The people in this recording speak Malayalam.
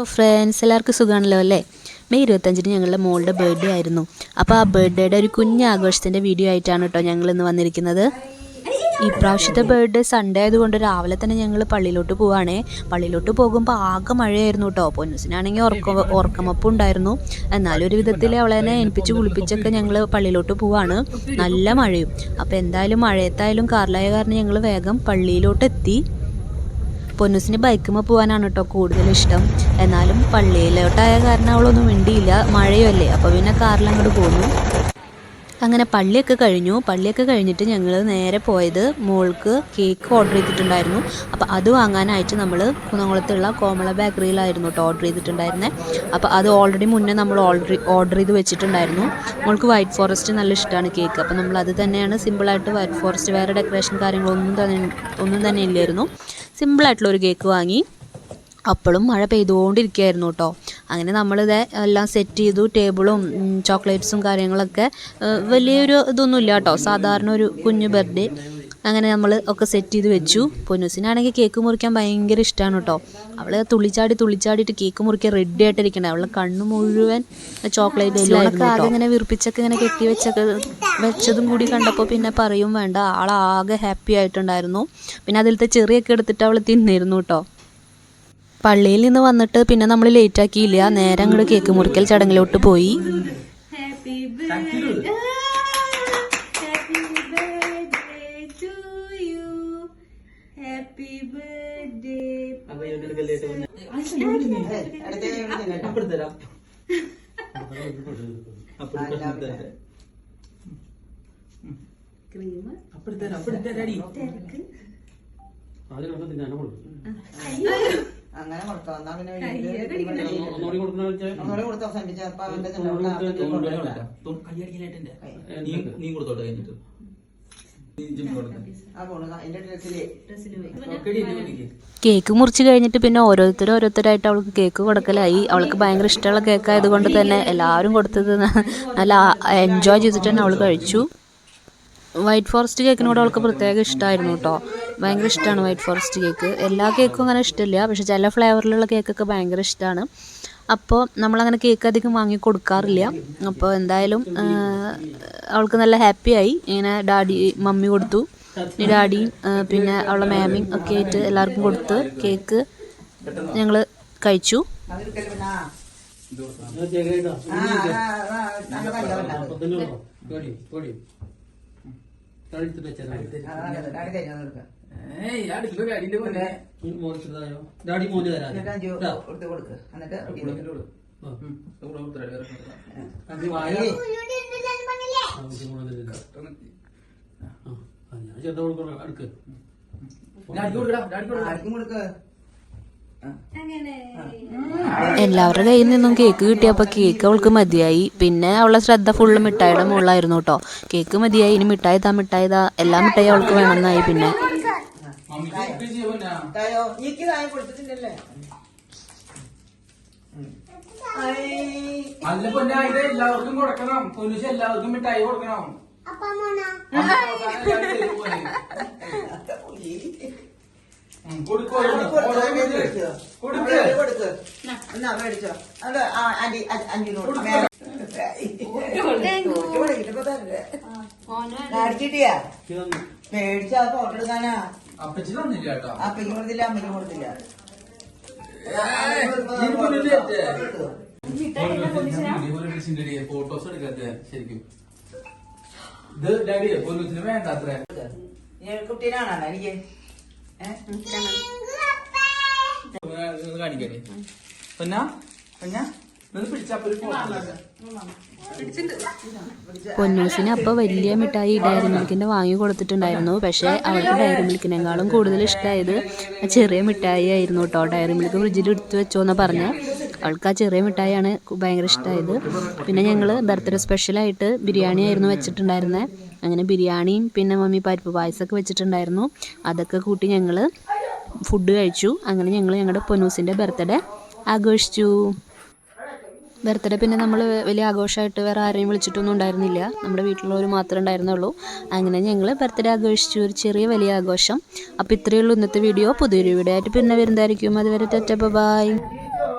അപ്പോൾ ഫ്രണ്ട്സ് എല്ലാവർക്കും സുഖമാണല്ലോ അല്ലേ? മെയ് ഇരുപത്തഞ്ചിന് ഞങ്ങളുടെ മോളുടെ ബർത്ത്ഡേ ആയിരുന്നു. അപ്പോൾ ആ ബർത്ത്ഡേയുടെ ഒരു കുഞ്ഞ് ആഘോഷത്തിന്റെ വീഡിയോ ആയിട്ടാണ് കേട്ടോ ഞങ്ങൾ ഇന്ന് വന്നിരിക്കുന്നത്. ഈ പ്രാവശ്യത്തെ ബർത്ത്ഡേ സൺഡേ ആയതുകൊണ്ട് രാവിലെ തന്നെ ഞങ്ങൾ പള്ളിയിലോട്ട് പോവാണേ. പള്ളിയിലോട്ട് പോകുമ്പോൾ ആകെ മഴയായിരുന്നു കേട്ടോ. പൊന്നുസിനാണെങ്കിൽ ഉറക്ക ഉറക്കമപ്പം ഉണ്ടായിരുന്നു. എന്നാലും ഒരു വിധത്തിൽ അവളെ തന്നെ എനിപ്പിച്ച് കുളിപ്പിച്ചൊക്കെ ഞങ്ങൾ പള്ളിയിലോട്ട് പോവാണ്. നല്ല മഴയും. അപ്പോൾ എന്തായാലും മഴയത്തായാലും കാറിലായ കാരണം ഞങ്ങൾ വേഗം പള്ളിയിലോട്ട് എത്തി പൊന്നൂസിന് ബൈക്കുമ്പോൾ പോകാനാണ് കേട്ടോ കൂടുതൽ ഇഷ്ടം. എന്നാലും പള്ളിയിലോട്ടായ കാരണം അവളൊന്നും മിണ്ടിയില്ല. മഴയല്ലേ അപ്പോൾ പിന്നെ കാറിൽ അങ്ങോട്ട് പോന്നു. അങ്ങനെ പള്ളിയൊക്കെ കഴിഞ്ഞു. പള്ളിയൊക്കെ കഴിഞ്ഞിട്ട് ഞങ്ങൾ നേരെ പോയത് മോൾക്ക് കേക്ക് ഓർഡർ ചെയ്തിട്ടുണ്ടായിരുന്നു. അപ്പോൾ അത് വാങ്ങാനായിട്ട് നമ്മൾ കുന്നംകുളത്തുള്ള കോമള ബേക്കറിയിലായിരുന്നു കേട്ടോ ഓർഡർ ചെയ്തിട്ടുണ്ടായിരുന്നത് അപ്പോൾ അത് ഓൾറെഡി മുന്നേ നമ്മൾ ഓർഡർ ഓർഡർ ചെയ്ത് വെച്ചിട്ടുണ്ടായിരുന്നു. മോൾക്ക് വൈറ്റ് ഫോറസ്റ്റ് നല്ല ഇഷ്ടമാണ് കേക്ക്. അപ്പോൾ നമ്മൾ അത് തന്നെയാണ് സിമ്പിളായിട്ട് വൈറ്റ് ഫോറസ്റ്റ് വേറെ ഡെക്കറേഷൻ കാര്യങ്ങളൊന്നും തന്നെ ഒന്നും തന്നെ ഇല്ലായിരുന്നു. സിമ്പിളായിട്ടുള്ള ഒരു കേക്ക് വാങ്ങി. അപ്പോഴും മഴ പെയ്തുകൊണ്ടിരിക്കുകയായിരുന്നു കേട്ടോ. അങ്ങനെ നമ്മളിത് എല്ലാം സെറ്റ് ചെയ്തു ടേബിളും ചോക്ലേറ്റ്സും കാര്യങ്ങളൊക്കെ വലിയൊരു ഇതൊന്നുമില്ല കേട്ടോ. സാധാരണ ഒരു കുഞ്ഞു ബർത്ത്ഡേ അങ്ങനെ നമ്മൾ ഒക്കെ സെറ്റ് ചെയ്ത് വെച്ചു. പൊന്നൂസിനാണെങ്കിൽ കേക്ക് മുറിക്കാൻ ഭയങ്കര ഇഷ്ടമാണ് കേട്ടോ അവൾ തുള്ളിച്ചാടി തുള്ളിച്ചാടിയിട്ട് കേക്ക് മുറിക്കാൻ റെഡി ആയിട്ടിരിക്കണേ. അവളെ കണ്ണു മുഴുവൻ ചോക്ലേറ്റ് ആകെ ഇങ്ങനെ വിറപ്പിച്ചൊക്കെ ഇങ്ങനെ കെട്ടി വെച്ചൊക്കെ വെച്ചതും കൂടി കണ്ടപ്പോൾ പിന്നെ പറയും വേണ്ട ആളാകെ ഹാപ്പി ആയിട്ടുണ്ടായിരുന്നു. പിന്നെ അതിലത്തെ ചെറിയൊക്കെ എടുത്തിട്ട് അവൾ തിന്നിരുന്നു കേട്ടോ പള്ളിയിൽ നിന്ന് വന്നിട്ട് പിന്നെ നമ്മൾ ലേറ്റ് ആക്കിയില്ല. നേരെ അങ്ങോട്ട് കേക്ക് മുറിക്കൽ ചടങ്ങിലോട്ട് പോയി. Happy Happy birthday. അങ്ങനെ കൊടുത്തോ എന്നാ പിന്നെ ഒന്നുകൂടി കൊടുത്തോ അവസാനിപ്പിച്ച. നീ കൊടുത്തോട്ടെ കഴിഞ്ഞിട്ട്. കേക്ക് മുറിച്ച് കഴിഞ്ഞിട്ട് പിന്നെ ഓരോരുത്തരും ഓരോരുത്തരായിട്ട് അവൾക്ക് കേക്ക് കൊടുക്കലായി. അവൾക്ക് ഭയങ്കര ഇഷ്ടമുള്ള കേക്ക് ആയതുകൊണ്ട് തന്നെ എല്ലാവരും കൊടുത്തത് നല്ല എൻജോയ് ചെയ്തിട്ട് തന്നെ അവൾ കഴിച്ചു. വൈറ്റ് ഫോറസ്റ്റ് കേക്കിനോട് അവൾക്ക് പ്രത്യേക ഇഷ്ടമായിരുന്നു കേട്ടോ ഭയങ്കര ഇഷ്ടമാണ് വൈറ്റ് ഫോറസ്റ്റ് കേക്ക് എല്ലാ കേക്കും അങ്ങനെ ഇഷ്ടമില്ല. പക്ഷെ ചില ഫ്ലേവറിലുള്ള കേക്കൊക്കെ ഭയങ്കര ഇഷ്ടമാണ് അപ്പോൾ നമ്മളങ്ങനെ കേക്ക് അധികം വാങ്ങി കൊടുക്കാറില്ല. അപ്പോൾ എന്തായാലും അവൾക്ക് നല്ല ഹാപ്പിയായി ഇങ്ങനെ ഡാഡി മമ്മി കൊടുത്തു. ഈ ഡാഡിയും പിന്നെ അവളെ മാമിയും ഒക്കെ ആയിട്ട് എല്ലാവർക്കും കൊടുത്ത് കേക്ക് ഞങ്ങൾ കഴിച്ചു. ആ. അടുത്ത ചെറുതായോ? ഡാഡി മോന്. തരാം. ഞാൻ ചെറുതാ കൊടുക്കണം. അടുക്ക്. ആർക്കും കൊടുക്ക്. അങ്ങനെ എല്ലാവരുടെ കയ്യിൽ നിന്നും കേക്ക് കിട്ടിയപ്പോൾ കേക്ക് അവൾക്ക് മതിയായി. പിന്നെ അവളുടെ ശ്രദ്ധ ഫുള്ള് മിഠായിയുടെ മുകളിലായിരുന്നു കേട്ടോ. കേക്ക് മതിയായി ഇനി മിഠായി താ മിഠായി താ എല്ലാ മിഠായി അവൾക്ക് വേണമെന്നായി പിന്നെ. അല്ല പൊന്നെ എല്ലാവർക്കും കൊടുക്കണം. പൊന്നുശ എല്ലാവർക്കും മിഠായി കൊടുക്കണം അമ്മ അവസാനം എല്ലാവരും തരും പോലെ. ഉം, കൊടുക്കോ, കൊടുക്ക്, ഓരോ കൊടുക്ക്, കൊടുക്ക്. മേടിച്ചോ. കൊടുക്ക്. മേടിച്ചോ, കൊടുക്ക്. എന്നാ മേടിച്ചോ അത് അഞ്ചിനോട് മേടിച്ചിട്ടിയാ? മേടിച്ച ഫോട്ടോ എടുക്കാനാ? അപ്പച്ചി തന്നില്ല കേട്ടോ. അപ്പച്ചി കൊടുത്തില്ല അമ്മയ്ക്ക് കൊടുത്തില്ല. ഫോട്ടോസ് എടുക്കാത്ത ശരിക്കും. ഇത് ഡാഡിയെ പൊന്നുത്തിന് വേണ്ട അത്ര. കുട്ടീനാണോ? എനിക്ക് ഏ? കാണിക്കട്ടെ പൊന്ന? പൊന്നൂസിന് അപ്പോൾ വലിയ മിഠായി ഡയറി മിൽക്കിന്റെ വാങ്ങി കൊടുത്തിട്ടുണ്ടായിരുന്നു. പക്ഷേ അവൾക്ക് ഡയറി മിൽക്കിനെക്കാളും കൂടുതൽ ഇഷ്ടമായത് ചെറിയ മിഠായി ആയിരുന്നു കേട്ടോ. ഡയറി മിൽക്ക് ഫ്രിഡ്ജിൽ എടുത്തു വെച്ചോന്ന് പറഞ്ഞ്. അവൾക്ക് ആ ചെറിയ മിഠായിയാണ് ഭയങ്കര ഇഷ്ടമായത്. പിന്നെ ഞങ്ങൾ ബർത്ത്ഡേ സ്പെഷ്യലായിട്ട് ബിരിയാണി ആയിരുന്നു വെച്ചിട്ടുണ്ടായിരുന്നത് അങ്ങനെ ബിരിയാണിയും പിന്നെ മമ്മി പരിപ്പ് പായസമൊക്കെ വെച്ചിട്ടുണ്ടായിരുന്നു. അതൊക്കെ കൂട്ടി ഞങ്ങൾ ഫുഡ് കഴിച്ചു. അങ്ങനെ ഞങ്ങൾ ഞങ്ങളുടെ പൊന്നൂസിന്റെ ബർത്ത്ഡേ ആഘോഷിച്ചു. ബർത്ത്ഡേ പിന്നെ നമ്മൾ വലിയ ആഘോഷമായിട്ട് വേറെ ആരെയും വിളിച്ചിട്ടൊന്നും ഉണ്ടായിരുന്നില്ല. നമ്മുടെ വീട്ടിലുള്ളവർ മാത്രമേ ഉണ്ടായിരുന്നുള്ളൂ. അങ്ങനെ ഞങ്ങൾ ബർത്ത്ഡേ ആഘോഷിച്ചു. ഒരു ചെറിയ വലിയ ആഘോഷം. അപ്പോൾ ഇത്രയേ ഉള്ളൂ ഇന്നത്തെ വീഡിയോ. പുതിയൊരു വീഡിയോ ആയിട്ട് പിന്നെ വരുന്നതായിരിക്കും. അതുവരെ തെറ്റ ബൈ ബിരിയാണി എടുത്തിട്ട്